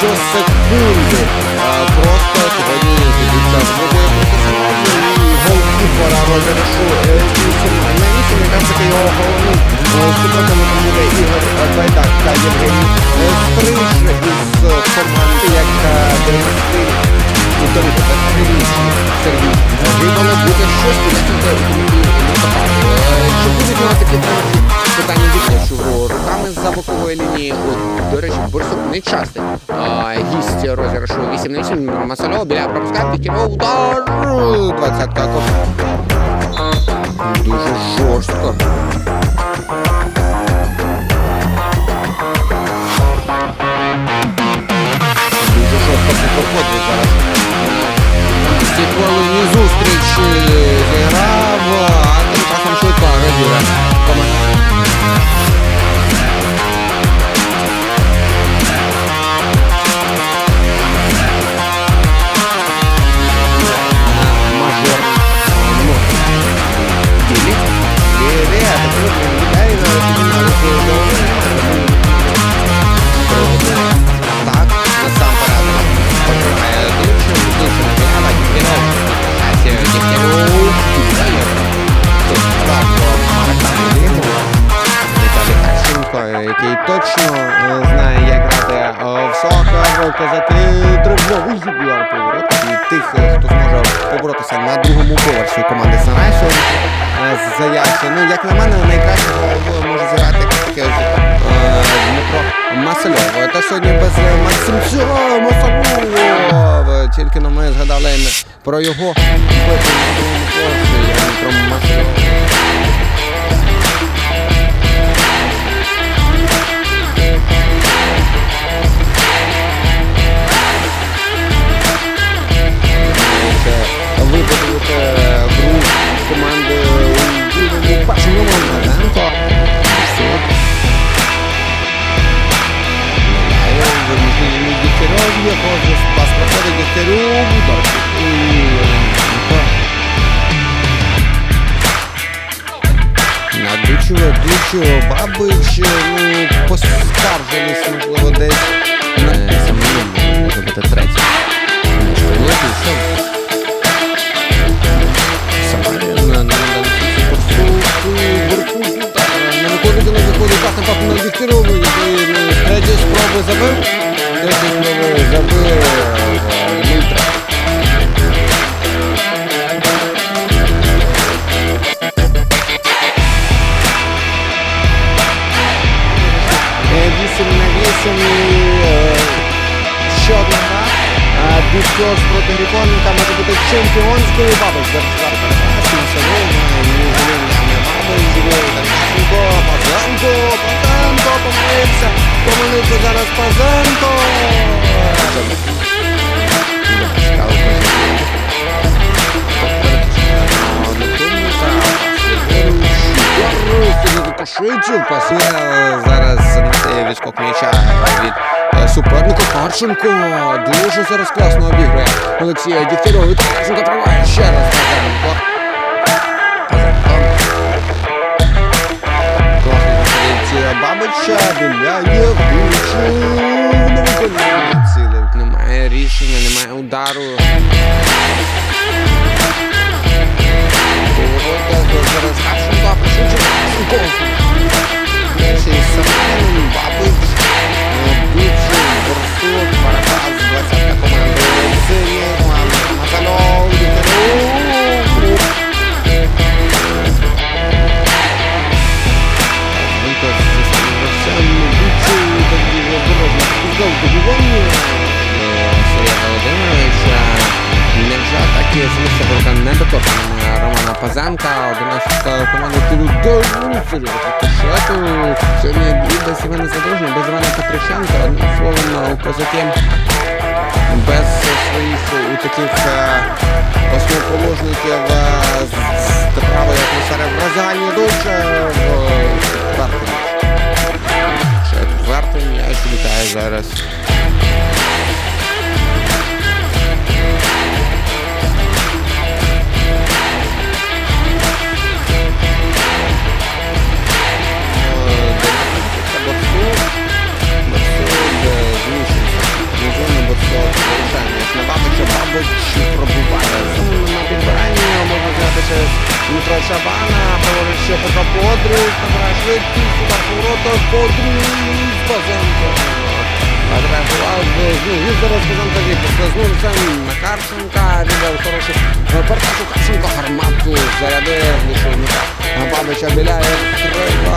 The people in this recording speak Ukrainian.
секунди. А, Просто сьогодні зійдуться спробує проти і голкіпера розіграшу 8 на 8. Якраз таки його головним е, супротивником буде. Ігор Байдак та Євгеній е, Стриж із е, команди, яка директив і тому активніший Сергій Грибанов буде щось пояснити Чи будуть у нас такі бокової лінії, от, до речі, Борсук не часто. А, гість розіграшу 8 на 8, Масальов, біля пропускає, підкинув удар, 20 також. Дуже жорстко. Точно знає, як грати в сокер, козаки, тривожний удар поворот. І тих, е, хто зможе поборотися на другому поверсі команди сьогодні е, заявся. Ну, як на мене, найкраще може зіграти е, Дмитро Масальов. Та сьогодні без Максимця Масальов. Тільки но ми згадали про його на Дмитро Масальов. Дігтярьов є, кожен пас проходить Дігтярьов, удар. І Надучило, дучило, бабич, ну, поскаржились, пас на папу на Дігтярьову, який ну, з третьої спроби забив, з третьої спроби забив 0-3. Е, 8 на 8 і ще одна гра. Біскос проти Грифоненка може бути чемпіонською бабич. Перепасується Ровна, Ніжелінна бабич, помилився, помилився зараз Пазенко. Швидше пасує зараз на відскок м'яча від е, суперника Харченко. Дуже зараз класно обігрує Олексія Дігтярьова. Харченко триває ще раз Невже такі змусив не доторкнена Романа Пазенка, 11 команда Киду Долуцелю. Шету. Сьогодні і без Івана Задорожня, без Івана Петрищенка, одним словом, козаки без своїх у таких е, основоположників е, з- з атмосфери в роздягальні дуже четвертий м'яч. Четвертий м'яч літає зараз. Шабана, положить ще Петро Подрик, набирає швидкість, удар по воротах, Подрик, Базенко. Відреагував з зараз Базенко і послизнувся на Карченка, віддав хороший передачу Карченко, гармату зарядив, м'яча. Бабича біляє, треба